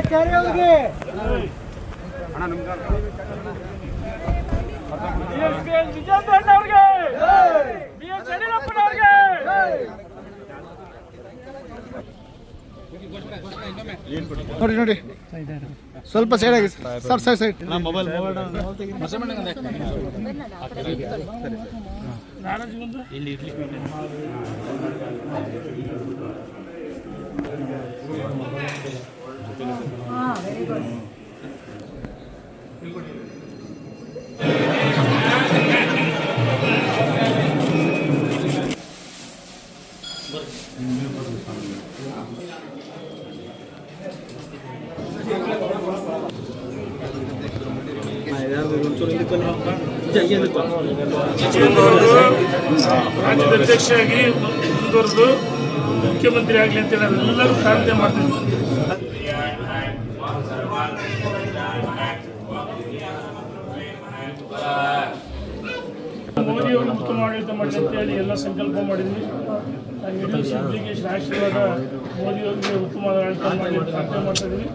ರೇಣುಕಾಚಾರ್ಯ ಅವರಿಗೆ ವಿಜಯೇಂದ್ರ ಅವ್ರಿಗೆ B S ಯಡಿಯೂರಪ್ಪನವ್ರಿಗೆ! ನೋಡಿ ನೋಡಿ. ಸ್ವಲ್ಪ ಸೈಡ್ ಆಗಿ. ಸರ್ ಸೈಡ್ ಸೈಡ್ ಇಲ್ಲಿ ಒಂದು ರಾಜ್ಯದ ಅಧ್ಯಕ್ಷರಾಗಿ ಮುಂದುವರೆದು ಮುಖ್ಯಮಂತ್ರಿ ಆಗಲಿ ಅಂತೇಳಿ ನಾವೆಲ್ಲರೂ ಪ್ರಾರ್ಥನೆ ಮಾಡ್ತೀವಿ ಮೋದಿ ಅವರು ಉತ್ತಮ ಆಡಳಿತ ಮಾಡಿ ಅಂತೇಳಿ ಎಲ್ಲ ಸಂಕಲ್ಪ ಮಾಡಿದ್ವಿ. ನಾವು ಇಡೀ ಸಿದ್ಧಲಿಂಗೇಶ್ವರ ಆಶೀರ್ವಾದ ಮೋದಿ ಅವರಿಗೆ ಉತ್ತಮವಾದ ಆಡಳಿತ ಮಾಡಿ ಪ್ರಾರ್ಥನೆ ಮಾಡ್ತಾ ಇದ್ವಿ.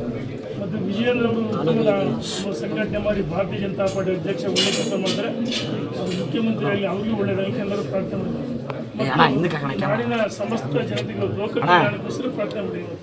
ಮತ್ತು ವಿಜಯನವರು ಸಂಘಟನೆ ಮಾಡಿ ಭಾರತೀಯ ಜನತಾ ಪಾರ್ಟಿ ಅಧ್ಯಕ್ಷ ಒಳ್ಳೆ ಕೆಲಸ ಮಾಡ್ತಾರೆ ಅವರು ಮುಖ್ಯಮಂತ್ರಿ ಆಗಿ ಅವ್ರಿಗೂ ಒಳ್ಳೆಯದಾಗಿ ಎಲ್ಲರೂ ಪ್ರಾರ್ಥನೆ ಮಾಡಿದ್ದಾರೆ ನಾಡಿನ ಸಮಸ್ತ ಜನತೆಗಳು ಲೋಕ ಕಲ್ಯಾಣಕ್ಕೋಸ್ಕರ ಪ್ರಾರ್ಥನೆ ಮಾಡಿದ್ವಿ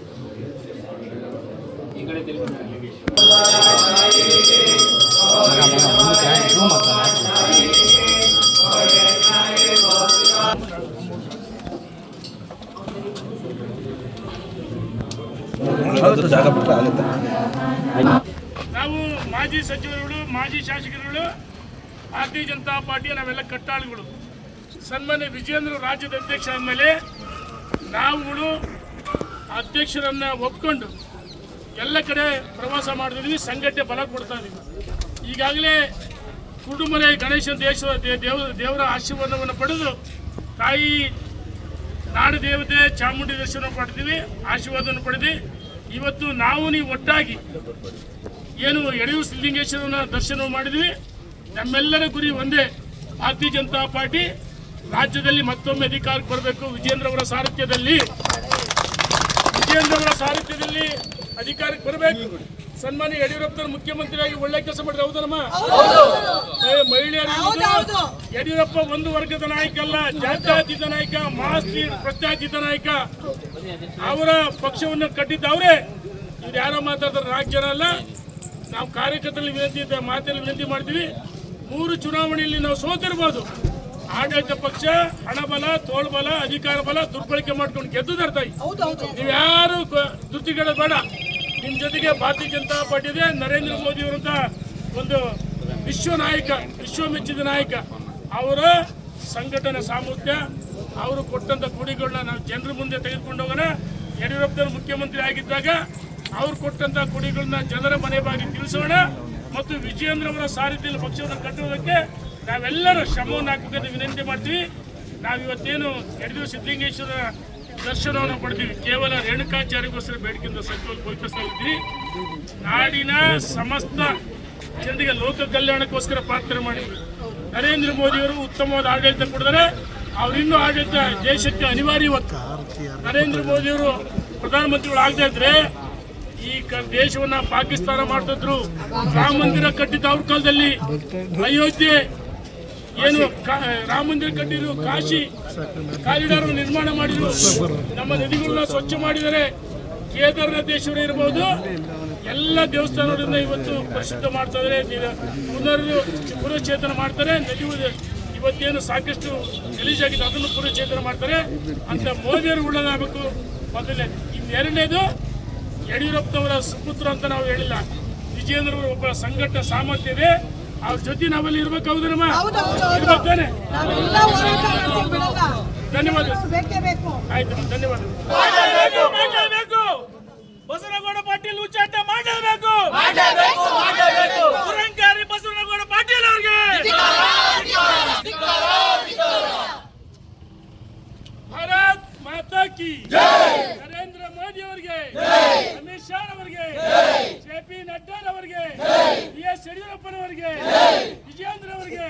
ನಾವು ಮಾಜಿ ಸಚಿವರುಗಳು, ಮಾಜಿ ಶಾಸಕರುಗಳು, ಭಾರತೀಯ ಜನತಾ ಪಾರ್ಟಿಯ ನಾವೆಲ್ಲ ಕಟ್ಟಾಳುಗಳು. ಸನ್ಮಾನ್ಯ ವಿಜೇಂದ್ರ ರಾಜ್ಯದ ಅಧ್ಯಕ್ಷ ಆದಮೇಲೆ ನಾವುಗಳು ಅಧ್ಯಕ್ಷರನ್ನ ಒಪ್ಕೊಂಡು ಎಲ್ಲ ಕಡೆ ಪ್ರವಾಸ ಮಾಡ್ತಿದ್ವಿ, ಸಂಘಟನೆ ಬಲ ಕೊಡ್ತಾ ಇದೀವಿ. ಈಗಾಗಲೇ ಕುಟುಂಬದ ಗಣೇಶ ದೇಶ ದೇವ, ದೇವರ ಆಶೀರ್ವಾದವನ್ನು ಪಡೆದು ತಾಯಿ ನಾಡು ದೇವತೆ ಚಾಮುಂಡಿ ದರ್ಶನ ಪಡೆದಿವಿ, ಆಶೀರ್ವಾದವನ್ನು ಪಡೆದು. ಇವತ್ತು ನಾವು ನೀವು ಒಟ್ಟಾಗಿ ಏನು ಯಡಿಯೂರು ಸಿದ್ಧಲಿಂಗೇಶ್ವರನ ದರ್ಶನ ಮಾಡಿದ್ವಿ. ನಮ್ಮೆಲ್ಲರ ಗುರಿ ಒಂದೇ. ಭಾರತೀಯ ಜನತಾ ಪಾರ್ಟಿ ರಾಜ್ಯದಲ್ಲಿ ಮತ್ತೊಮ್ಮೆ ಅಧಿಕಾರಕ್ಕೆ ಬರಬೇಕು. ವಿಜೇಂದ್ರ ಅವರ ಸಾರಥ್ಯದಲ್ಲಿ. ವಿಜೇಂದ್ರ ಅವರ ಸಾರಥ್ಯದಲ್ಲಿ ಅಧಿಕಾರಕ್ಕೆ ಬರಬೇಕು. ಸನ್ಮಾನ್ಯ ಯಡಿಯೂರಪ್ಪನ ಮುಖ್ಯಮಂತ್ರಿಯಾಗಿ ಒಳ್ಳೆ ಕೆಲಸ ಮಾಡಿದ್ರೆ. ಹೌದನಮ್ಮ ಮಹಿಳೆಯರು ಯಡಿಯೂರಪ್ಪ ಒಂದು ವರ್ಗದ ನಾಯಕ ಅಲ್ಲ ಜಾತ್ಯಾತೀತ ನಾಯಕ ಮಾಸ್ತಿ ಪ್ರತ್ಯಾತೀತ ನಾಯಕ. ಅವರ ಪಕ್ಷವನ್ನು ಕಟ್ಟಿದ್ದ ಅವರೇ ಇವ್ರು ಯಾರೋ ಮಾತಾಡ್ತಾರೆ ನಾಲ್ಕು ಜನ ಅಲ್ಲ. ನಾವು ಕಾರ್ಯಕರ್ತರಲ್ಲಿ ವಿನಂತಿ ಇದ್ದ ಮಾತಲ್ಲಿ ವಿನಂತಿ ಮಾಡ್ತೀವಿ. ಮೂರು ಚುನಾವಣೆಯಲ್ಲಿ ನಾವು ಸೋತಿರ್ಬೋದು. ಆಡಳಿತ ಪಕ್ಷ ಹಣಬಲ ತೋಳ್ಬಲ ಅಧಿಕಾರ ಬಲ ದುರ್ಬಳಕೆ ಮಾಡ್ಕೊಂಡು ಗೆದ್ದು ತರ್ತಾಯಿ ನೀವ್ಯಾರು ದುರ್ತಿಗಳು ಬೇಡ. ನಿಮ್ ಜೊತೆಗೆ ಭಾರತೀಯ ಜನತಾ ಪಾರ್ಟಿ ಇದೆ. ನರೇಂದ್ರ ಮೋದಿ ಅವರಂತ ಒಂದು ವಿಶ್ವ ನಾಯಕ ವಿಶ್ವ ಮೆಚ್ಚಿದ ನಾಯಕ. ಅವರ ಸಂಘಟನೆ ಸಾಮರ್ಥ್ಯ ಅವರು ಕೊಟ್ಟಂತ ಕೊಡುಗೆಗಳನ್ನ ನಾವು ಜನರ ಮುಂದೆ ತೆಗೆದುಕೊಂಡು ಹೋಗೋಣ. ಯಡಿಯೂರಪ್ಪನವರು ಮುಖ್ಯಮಂತ್ರಿ ಆಗಿದ್ದಾಗ ಅವ್ರು ಕೊಟ್ಟಂತ ಕೊಡುಗೆಗಳನ್ನ ಜನರ ಮನೆ ಬಾಗಿ ತಿಳಿಸೋಣ ಮತ್ತು ವಿಜಯೇಂದ್ರ ಅವರ ಸಾರಥ್ಯದಲ್ಲಿ ಪಕ್ಷವನ್ನು ಕಟ್ಟುವುದಕ್ಕೆ ನಾವೆಲ್ಲರೂ ಶ್ರಮವನ್ನು ಹಾಕಬೇಕಂತ ವಿನಂತಿ ಮಾಡ್ತೀವಿ. ನಾವು ಇವತ್ತೇನು ಯಡಿಯೂರು ಸಿದ್ದಲಿಂಗೇಶ್ವರ ದರ್ಶನವನ್ನು ಪಡೆದೀವಿ. ಕೇವಲ ರೇಣುಕಾಚಾರ್ಯಗೋಸ್ಕರ ಬೇಡಿಕೆಯಿಂದ ಸಚಿವರು ಇದ್ದೀವಿ. ನಾಡಿನ ಸಮಸ್ತ ಜನರಿಗೆ ಲೋಕ ಕಲ್ಯಾಣಕ್ಕೋಸ್ಕರ ಪ್ರಾರ್ಥನೆ ಮಾಡಿದ್ವಿ ನರೇಂದ್ರ ಮೋದಿಯವರು ಉತ್ತಮವಾದ ಆಡಳಿತ ಕೊಡಿದರೆ ಅವರಿನ್ನೂ ಆಡಳಿತ ದೇಶಕ್ಕೆ ಅನಿವಾರ್ಯ ಇವತ್ತು. ನರೇಂದ್ರ ಮೋದಿಯವರು ಪ್ರಧಾನಮಂತ್ರಿಗಳು ಆಗದೇ ಇದ್ರೆ ಈ ದೇಶವನ್ನ ಪಾಕಿಸ್ತಾನ ಮಾಡ್ತಿದ್ರು. ರಾಮ ಮಂದಿರ ಕಟ್ಟಿದ್ದ ಅವ್ರ ಕಾಲದಲ್ಲಿ ಅಯೋಧ್ಯೆ ಏನು ರಾಮ ಮಂದಿರ ಕಟ್ಟಿದ್ರು, ಕಾಶಿ ಕಾರಿಡಾರ್ ನಿರ್ಮಾಣ ಮಾಡಿದ್ರು. ನಮ್ಮ ನದಿಗಳನ್ನ ಸ್ವಚ್ಛ ಮಾಡಿದರೆ ಕೇದಾರನಾಥೇಶ್ವರ ಇರಬಹುದು ಎಲ್ಲ ದೇವಸ್ಥಾನಗಳನ್ನ ಇವತ್ತು ಪರಿಶುದ್ಧ ಮಾಡ್ತಾ ಇದ್ದಾರೆ ನೀರ- ಪುನರ್ ಪುನಶ್ಚೇತನ ಮಾಡ್ತಾರೆ. ನದಿ ಇವತ್ತೇನು ಸಾಕಷ್ಟು ಗಲೀಜಾಗಿದೆ, ಅದನ್ನು ಪುನಶ್ಚೇತನ ಮಾಡ್ತಾರೆ. ಅಂತ ಮೋದಿಯವರು ಉಳ್ಳದಾಗಬೇಕು ಮೊದಲನೇ ಇನ್ನೆರಡನೇದು ಯಡಿಯೂರಪ್ಪನವರ ಸುಪುತ್ರ ಅಂತ ನಾವು ಹೇಳಿಲ್ಲ. ವಿಜೇಂದ್ರ ಅವರು ಒಬ್ಬ ಸಂಘಟ ಸಾಮರ್ಥ್ಯ ಇದೆ ಅವ್ರ ಜೊತೆ ನಾವೆಲ್ಲ ಇರ್ಬೇಕು ಹೌದನಮ್ಮ. ಧನ್ಯವಾದ. ಆಯ್ತು ಧನ್ಯವಾದ. ಬಸವನಗೌಡ ಪಾಟೀಲ್ ಉಚ್ಚಾಟ ಮಾಡಲೇಬೇಕು ಪುರಂಕಾರಿ ಬಸವನಗೌಡ ಪಾಟೀಲ್ ಅವರಿಗೆ. ಭಾರತ್ ಮಾತಾ ಕಿ ನರೇಂದ್ರ ಮೋದಿ ಅವರಿಗೆ ಅಮಿತ್ ಶಾ ಅವರಿಗೆ ಜೆ ಪಿ ನಡ್ಡಾ ಅವರಿಗೆ ಬಿ ಯಡಿಯೂರಪ್ಪನವರಿಗೆ ವಿಜಯೇಂದ್ರ ಅವರಿಗೆ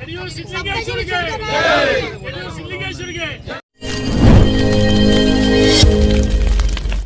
ಯಡಿಯೂರು ಸಿದ್ದಲಿಂಗೇಶ್ವರಿಗೆ ಯಡಿಯೂರು ಸಿದ್ಲಿಂಗೇಶ್ವರಿಗೆ